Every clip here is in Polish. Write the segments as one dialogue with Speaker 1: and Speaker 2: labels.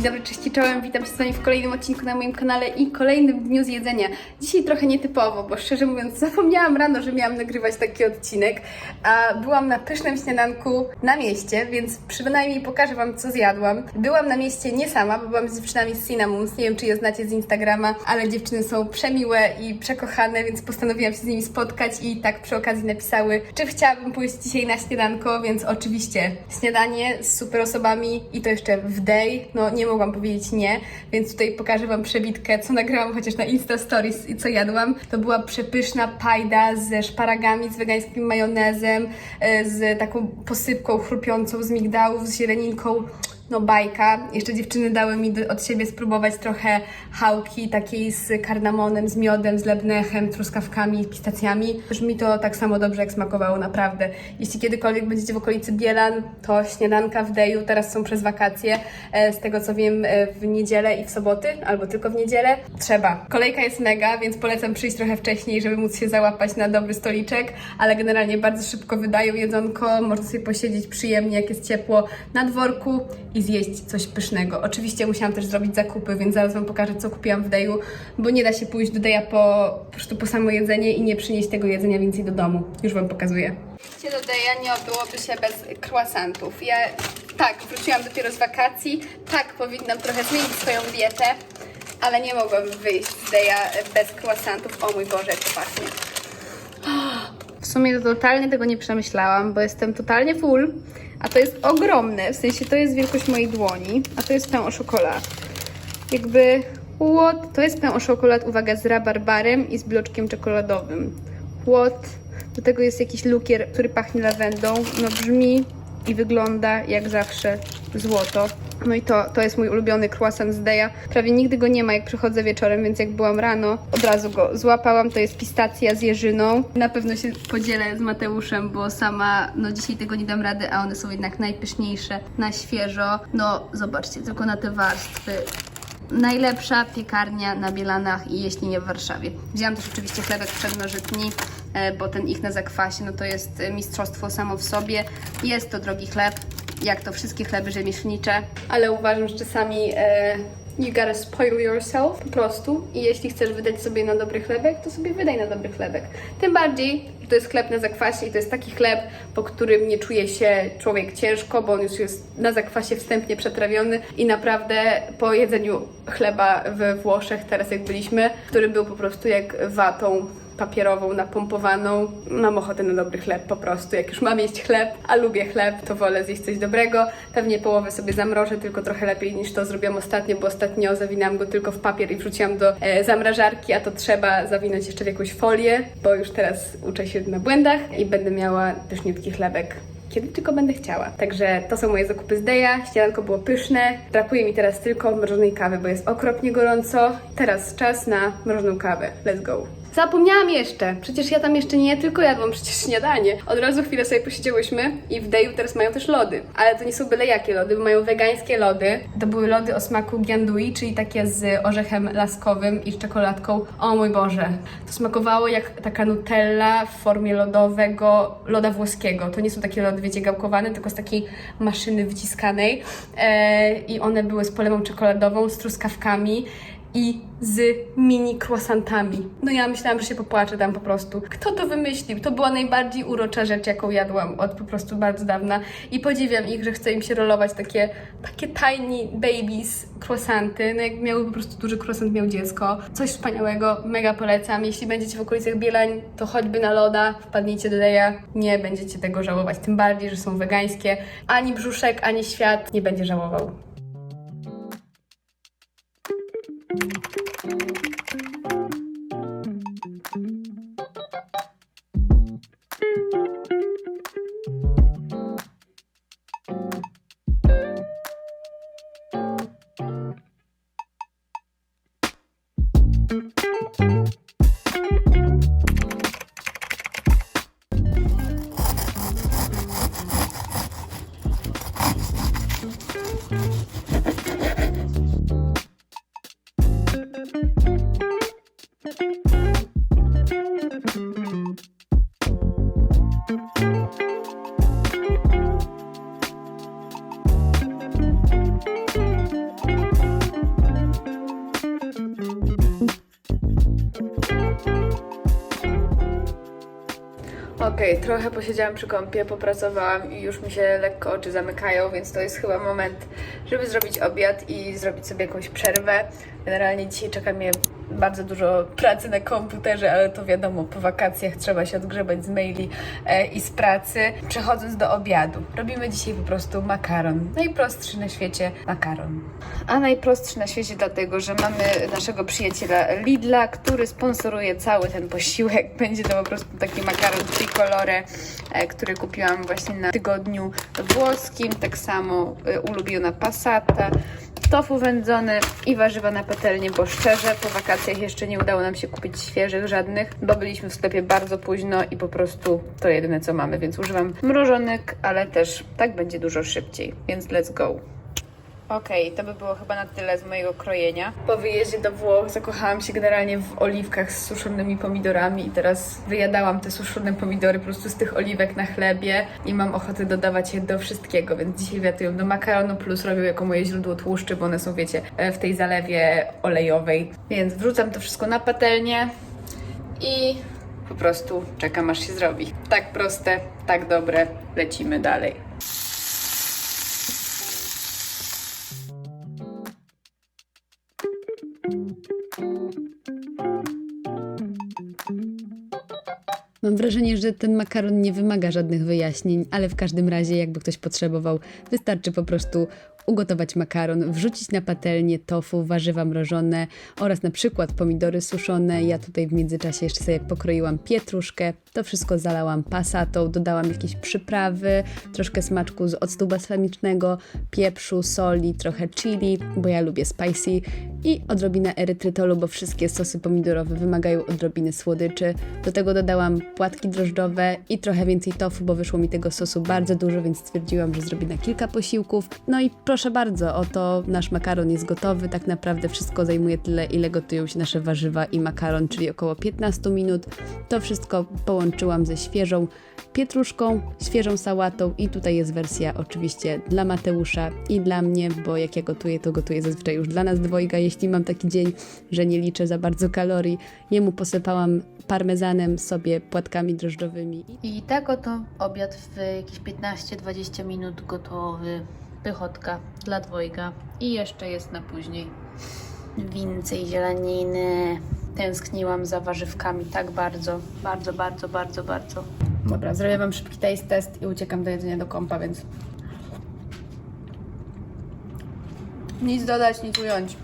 Speaker 1: Dzień dobry, cześć czołem, witam się z Wami w kolejnym odcinku na moim kanale i kolejnym dniu z jedzenia. Dzisiaj trochę nietypowo, bo szczerze mówiąc zapomniałam rano, że miałam nagrywać taki odcinek, a byłam na pysznym śniadanku na mieście, więc przynajmniej pokażę Wam, co zjadłam. Byłam na mieście nie sama, bo byłam z dziewczynami z Cinnamons, nie wiem, czy je znacie z Instagrama, ale dziewczyny są przemiłe i przekochane, więc postanowiłam się z nimi spotkać i tak przy okazji napisały, czy chciałabym pójść dzisiaj na śniadanko, więc oczywiście śniadanie z super osobami i to jeszcze w day, no nie mogłam powiedzieć nie, więc tutaj pokażę Wam przebitkę, co nagrałam chociaż na Insta Stories i co jadłam. To była przepyszna pajda ze szparagami, z wegańskim majonezem, e, z taką posypką chrupiącą z migdałów, z zieleninką. No bajka. Jeszcze dziewczyny dały mi do, od siebie spróbować trochę chałki takiej z kardamonem, z miodem, z lebnechem, truskawkami, pistacjami. Brzmi to tak samo dobrze, jak smakowało, naprawdę. Jeśli kiedykolwiek będziecie w okolicy Bielan, to śniadanka w Deju, teraz są przez wakacje, e, z tego co wiem, e, w niedzielę i w soboty, albo tylko w niedzielę. Trzeba. Kolejka jest mega, więc polecam przyjść trochę wcześniej, żeby móc się załapać na dobry stoliczek, ale generalnie bardzo szybko wydają jedzonko, można sobie posiedzieć przyjemnie, jak jest ciepło na dworku i zjeść coś pysznego. Oczywiście musiałam też zrobić zakupy, więc zaraz Wam pokażę, co kupiłam w Deju, bo nie da się pójść do Deja po, po prostu po samo jedzenie i nie przynieść tego jedzenia więcej do domu. Już Wam pokazuję. Iście do Deja nie odbyłoby się bez croissantów. Ja tak, wróciłam dopiero z wakacji, tak powinnam trochę zmienić swoją dietę, ale nie mogłam wyjść z Deja bez croissantów. O mój Boże, jak to pachnie. W sumie to totalnie tego nie przemyślałam, bo jestem totalnie full, a to jest ogromne, w sensie to jest wielkość mojej dłoni, a to jest pain au chocolat. Jakby, what? To jest pain au chocolat, uwaga, z rabarbarem i z bloczkiem czekoladowym. What? Do tego jest jakiś lukier, który pachnie lawendą. No brzmi i wygląda jak zawsze złoto. No i to, to jest mój ulubiony croissant z Deja. Prawie nigdy go nie ma, jak przychodzę wieczorem, więc jak byłam rano, od razu go złapałam. To jest pistacja z jeżyną. Na pewno się podzielę z Mateuszem, bo sama, no dzisiaj tego nie dam rady, a one są jednak najpyszniejsze, na świeżo. No zobaczcie, tylko na te warstwy. Najlepsza piekarnia na Bielanach i jeśli nie w Warszawie. Wzięłam też oczywiście chlebek przednożytni, e, bo ten ich na zakwasie, no to jest e, mistrzostwo samo w sobie. Jest to drogi chleb, jak to wszystkie chleby rzemieślnicze, ale uważam, że czasami e, you gotta spoil yourself po prostu i jeśli chcesz wydać sobie na dobry chlebek, to sobie wydaj na dobry chlebek. Tym bardziej, że to jest chleb na zakwasie i to jest taki chleb, po którym nie czuje się człowiek ciężko, bo on już jest na zakwasie wstępnie przetrawiony i naprawdę po jedzeniu chleba we Włoszech, teraz jak byliśmy, który był po prostu jak watą papierową, napompowaną. Mam ochotę na dobry chleb po prostu. Jak już mam jeść chleb, a lubię chleb, to wolę zjeść coś dobrego. Pewnie połowę sobie zamrożę, tylko trochę lepiej niż to zrobiłam ostatnio, bo ostatnio zawinęłam go tylko w papier i wrzuciłam do e, zamrażarki, a to trzeba zawinąć jeszcze w jakąś folię, bo już teraz uczę się na błędach i będę miała pyszniutki chlebek kiedy tylko będę chciała. Także to są moje zakupy z Deja. Śniadanko było pyszne. Brakuje mi teraz tylko mrożonej kawy, bo jest okropnie gorąco. Teraz czas na mrożoną kawę. Let's go. Zapomniałam jeszcze, przecież ja tam jeszcze nie tylko jadłam przecież śniadanie. Od razu chwilę sobie posiedziałyśmy i w Deju teraz mają też lody. Ale to nie są byle jakie lody, bo mają wegańskie lody. To były lody o smaku giandui, czyli takie z orzechem laskowym i z czekoladką. O mój Boże, to smakowało jak taka nutella w formie lodowego, loda włoskiego. To nie są takie lody, wiecie, gałkowane, tylko z takiej maszyny wyciskanej. E, I one były z polewą czekoladową, z truskawkami i z mini croissantami. No ja myślałam, że się popłaczę tam po prostu. Kto to wymyślił? To była najbardziej urocza rzecz, jaką jadłam od po prostu bardzo dawna. I podziwiam ich, że chce im się rolować takie, takie tiny babies croissanty. No jak miały po prostu duży croissant, miał dziecko. Coś wspaniałego, mega polecam. Jeśli będziecie w okolicach Bielań, to choćby na loda, wpadnijcie do Deja. Nie będziecie tego żałować. Tym bardziej, że są wegańskie. Ani brzuszek, ani świat nie będzie żałował. Okej, trochę posiedziałam przy kąpie, popracowałam i już mi się lekko oczy zamykają, więc to jest chyba moment, żeby zrobić obiad i zrobić sobie jakąś przerwę. Generalnie dzisiaj czeka mnie bardzo dużo pracy na komputerze, ale to wiadomo, po wakacjach trzeba się odgrzebać z maili e, i z pracy. Przechodząc do obiadu, robimy dzisiaj po prostu makaron. Najprostszy na świecie makaron. A najprostszy na świecie dlatego, że mamy naszego przyjaciela Lidla, który sponsoruje cały ten posiłek. Będzie to po prostu taki makaron tricolore, e, który kupiłam właśnie na tygodniu włoskim. Tak samo e, ulubiona passata tofu wędzone i warzywa na patelnię, bo szczerze po wakacjach jeszcze nie udało nam się kupić świeżych żadnych, bo byliśmy w sklepie bardzo późno i po prostu to jedyne co mamy, więc używam mrożonek, ale też tak będzie dużo szybciej, więc let's go. Okej, to by było chyba na tyle z mojego krojenia. Po wyjeździe do Włoch zakochałam się generalnie w oliwkach z suszonymi pomidorami i teraz wyjadałam te suszone pomidory po prostu z tych oliwek na chlebie i mam ochotę dodawać je do wszystkiego, więc dzisiaj wiatują do makaronu plus robię jako moje źródło tłuszczy, bo one są, wiecie, e, w tej zalewie olejowej. Więc wrzucam to wszystko na patelnię i po prostu czekam aż się zrobi. Tak proste, tak dobre, lecimy dalej.
Speaker 2: Mam wrażenie, że ten makaron nie wymaga żadnych wyjaśnień, ale w każdym razie, jakby ktoś potrzebował, wystarczy po prostu ugotować makaron, wrzucić na patelnię tofu, warzywa mrożone oraz na przykład pomidory suszone. Ja tutaj w międzyczasie jeszcze sobie pokroiłam pietruszkę. To wszystko zalałam pasatą, dodałam jakieś przyprawy, troszkę smaczku z octu balsamicznego, pieprzu, soli, trochę chili, bo ja lubię spicy i odrobinę erytrytolu, bo wszystkie sosy pomidorowe wymagają odrobiny słodyczy. Do tego dodałam płatki drożdżowe i trochę więcej tofu, bo wyszło mi tego sosu bardzo dużo, więc stwierdziłam, że zrobię na kilka posiłków. No i proszę bardzo, oto nasz makaron jest gotowy. Tak naprawdę wszystko zajmuje tyle, ile gotują się nasze warzywa i makaron, czyli około 15 minut. To wszystko połączyłam ze świeżą pietruszką, świeżą sałatą i tutaj jest wersja oczywiście dla Mateusza i dla mnie, bo jak ja gotuję, to gotuję zazwyczaj już dla nas dwojga, jeśli mam taki dzień, że nie liczę za bardzo kalorii. Jemu posypałam parmezanem, sobie płatkami drożdżowymi.
Speaker 3: I tak oto obiad w jakieś 15-20 minut gotowy. Pychotka dla dwojga. I jeszcze jest na później więcej zieleniny. Tęskniłam za warzywkami tak bardzo, bardzo, bardzo, bardzo, bardzo.
Speaker 1: Dobra, zrobię Wam szybki taste test i uciekam do jedzenia do kąpa, więc... Nic dodać, nic ująć.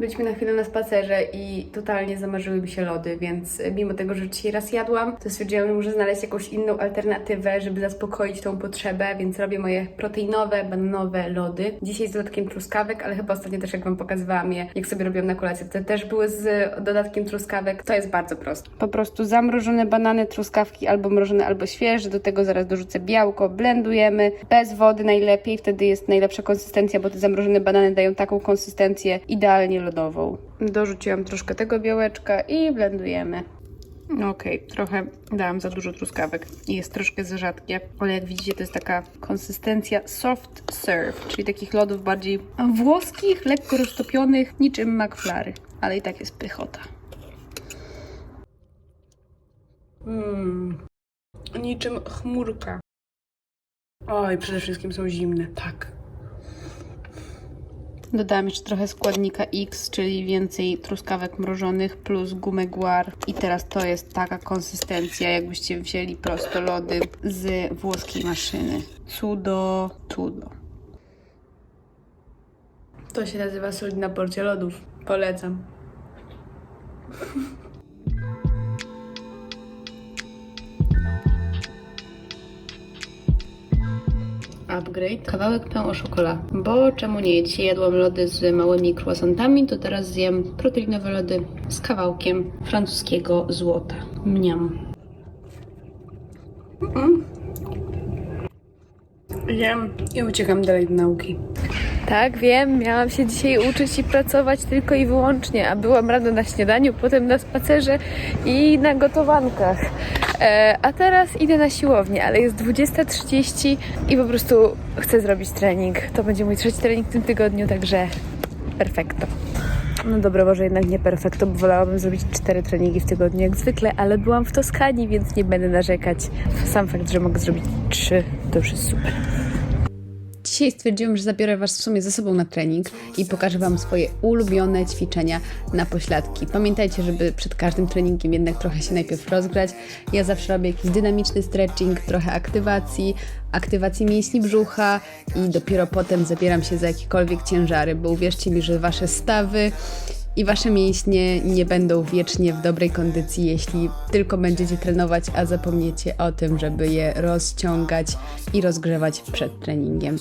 Speaker 1: Byliśmy na chwilę na spacerze i totalnie zamarzyły mi się lody, więc mimo tego, że dzisiaj raz jadłam, to stwierdziłam, że muszę znaleźć jakąś inną alternatywę, żeby zaspokoić tą potrzebę, więc robię moje proteinowe, bananowe lody. Dzisiaj z dodatkiem truskawek, ale chyba ostatnio też jak Wam pokazywałam je, jak sobie robiłam na kolację, to też były z dodatkiem truskawek. To jest bardzo proste. Po prostu zamrożone banany, truskawki albo mrożone, albo świeże, do tego zaraz dorzucę białko, blendujemy, bez wody najlepiej, wtedy jest najlepsza konsystencja, bo te zamrożone banany dają taką konsystencję idealnie lodową. Dorzuciłam troszkę tego białeczka i blendujemy. Okej, trochę dałam za dużo truskawek i jest troszkę za rzadkie, ale jak widzicie to jest taka konsystencja soft serve, czyli takich lodów bardziej włoskich, lekko roztopionych, niczym McFlary, ale i tak jest pychota. Mmm, niczym chmurka. Oj, przede wszystkim są zimne, tak. Dodałam jeszcze trochę składnika X, czyli więcej truskawek mrożonych plus gumę guar. I teraz to jest taka konsystencja, jakbyście wzięli prosto lody z włoskiej maszyny. Cudo, cudo. To się nazywa solidna porcja lodów. Polecam. Upgrade. Kawałek pain au. Bo czemu nie? Dzisiaj jadłam lody z małymi croissantami, to teraz zjem proteinowe lody z kawałkiem francuskiego złota. Mniam. Mm. Jem i uciekam dalej do nauki. Tak, wiem, miałam się dzisiaj uczyć i pracować tylko i wyłącznie, a byłam rano na śniadaniu, potem na spacerze i na gotowankach. E, a teraz idę na siłownię, ale jest 20.30 i po prostu chcę zrobić trening. To będzie mój trzeci trening w tym tygodniu, także perfekto.
Speaker 4: No dobra, może jednak nie perfekto, bo wolałabym zrobić cztery treningi w tygodniu jak zwykle, ale byłam w Toskanii, więc nie będę narzekać. Sam fakt, że mogę zrobić trzy, to już jest super.
Speaker 2: Dzisiaj stwierdziłam, że zabiorę Was w sumie ze sobą na trening i pokażę Wam swoje ulubione ćwiczenia na pośladki. Pamiętajcie, żeby przed każdym treningiem jednak trochę się najpierw rozgrzać. Ja zawsze robię jakiś dynamiczny stretching, trochę aktywacji, aktywacji mięśni brzucha i dopiero potem zabieram się za jakiekolwiek ciężary, bo uwierzcie mi, że Wasze stawy i wasze mięśnie nie będą wiecznie w dobrej kondycji, jeśli tylko będziecie trenować, a zapomniecie o tym, żeby je rozciągać i rozgrzewać przed treningiem.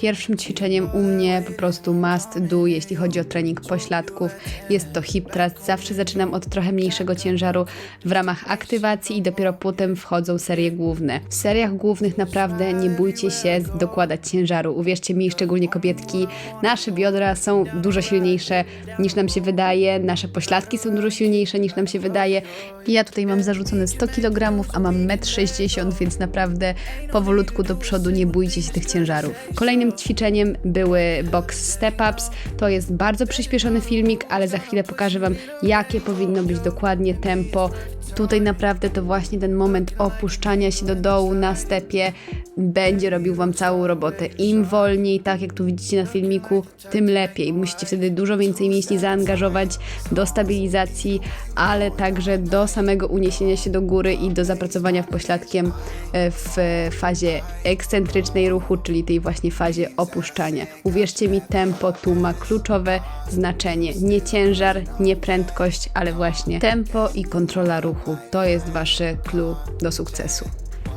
Speaker 2: Pierwszym ćwiczeniem u mnie po prostu must do, jeśli chodzi o trening pośladków, jest to hip thrust. Zawsze zaczynam od trochę mniejszego ciężaru w ramach aktywacji i dopiero potem wchodzą serie główne. W seriach głównych naprawdę nie bójcie się dokładać ciężaru. Uwierzcie mi, szczególnie kobietki, nasze biodra są dużo silniejsze niż nam się wydaje, nasze pośladki są dużo silniejsze niż nam się wydaje. Ja tutaj mam zarzucone 100 kg, a mam 1,60 m, więc naprawdę powolutku do przodu nie bójcie się tych ciężarów. Kolejnym ćwiczeniem były box step-ups. To jest bardzo przyspieszony filmik, ale za chwilę pokażę Wam, jakie powinno być dokładnie tempo. Tutaj naprawdę to właśnie ten moment opuszczania się do dołu na stepie będzie robił Wam całą robotę. Im wolniej, tak jak tu widzicie na filmiku, tym lepiej. Musicie wtedy dużo więcej mięśni zaangażować do stabilizacji, ale także do samego uniesienia się do góry i do zapracowania w pośladkiem e, w fazie ekscentrycznej ruchu, czyli tej właśnie fazie opuszczania. Uwierzcie mi, tempo tu ma kluczowe znaczenie. Nie ciężar, nie prędkość, ale właśnie tempo i kontrola ruchu. To jest Wasze clue do sukcesu.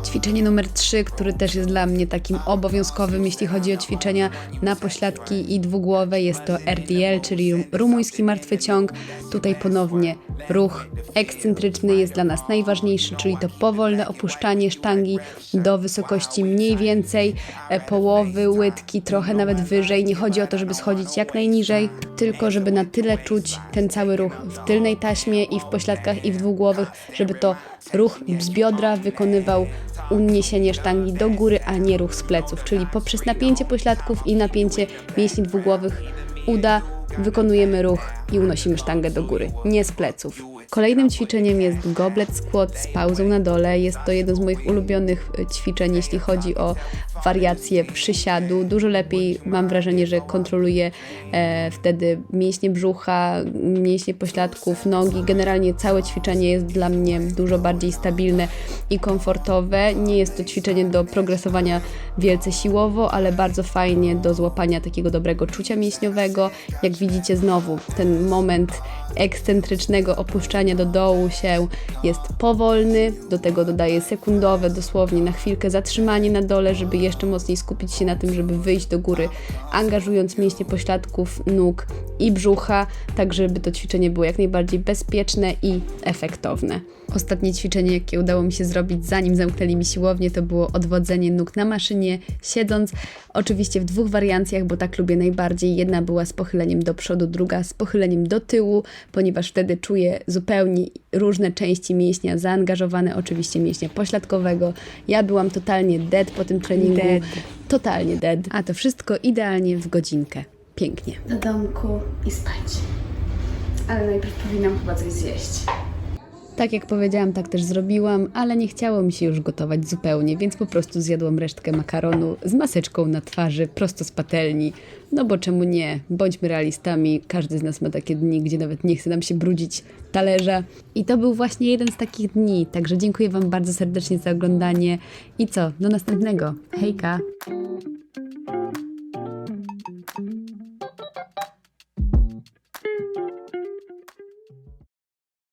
Speaker 2: Ćwiczenie numer 3, który też jest dla mnie takim obowiązkowym, jeśli chodzi o ćwiczenia na pośladki i dwugłowe, jest to RDL, czyli rum- rumuński martwy ciąg. Tutaj ponownie ruch ekscentryczny jest dla nas najważniejszy, czyli to powolne opuszczanie sztangi do wysokości mniej więcej e, połowy łydki, trochę nawet wyżej. Nie chodzi o to, żeby schodzić jak najniżej, tylko żeby na tyle czuć ten cały ruch w tylnej taśmie i w pośladkach i w dwugłowych, żeby to ruch z biodra wykonywał uniesienie sztangi do góry, a nie ruch z pleców, czyli poprzez napięcie pośladków i napięcie mięśni dwugłowych uda wykonujemy ruch i unosimy sztangę do góry, nie z pleców. Kolejnym ćwiczeniem jest goblet squat z pauzą na dole. Jest to jedno z moich ulubionych e, ćwiczeń, jeśli chodzi o wariację przysiadu. Dużo lepiej mam wrażenie, że kontroluję e, wtedy mięśnie brzucha, mięśnie pośladków, nogi. Generalnie całe ćwiczenie jest dla mnie dużo bardziej stabilne i komfortowe. Nie jest to ćwiczenie do progresowania wielce siłowo, ale bardzo fajnie do złapania takiego dobrego czucia mięśniowego. Jak widzicie znowu, ten moment ekscentrycznego opuszczania do dołu się jest powolny, do tego dodaję sekundowe, dosłownie na chwilkę zatrzymanie na dole, żeby jeszcze mocniej skupić się na tym, żeby wyjść do góry, angażując mięśnie pośladków, nóg i brzucha, tak żeby to ćwiczenie było jak najbardziej bezpieczne i efektowne. Ostatnie ćwiczenie, jakie udało mi się zrobić, zanim zamknęli mi siłownię, to było odwodzenie nóg na maszynie, siedząc. Oczywiście w dwóch wariancjach, bo tak lubię najbardziej. Jedna była z pochyleniem do przodu, druga z pochyleniem do tyłu, ponieważ wtedy czuję zupełnie różne części mięśnia zaangażowane, oczywiście mięśnia pośladkowego. Ja byłam totalnie dead po tym treningu.
Speaker 4: Dead.
Speaker 2: Totalnie dead. A to wszystko idealnie w godzinkę. Pięknie.
Speaker 1: Do domku i spać. Ale najpierw powinnam chyba coś zjeść.
Speaker 2: Tak jak powiedziałam, tak też zrobiłam, ale nie chciało mi się już gotować zupełnie, więc po prostu zjadłam resztkę makaronu z maseczką na twarzy, prosto z patelni. No bo czemu nie? Bądźmy realistami, każdy z nas ma takie dni, gdzie nawet nie chce nam się brudzić talerza. I to był właśnie jeden z takich dni, także dziękuję Wam bardzo serdecznie za oglądanie i co? Do następnego. Hejka!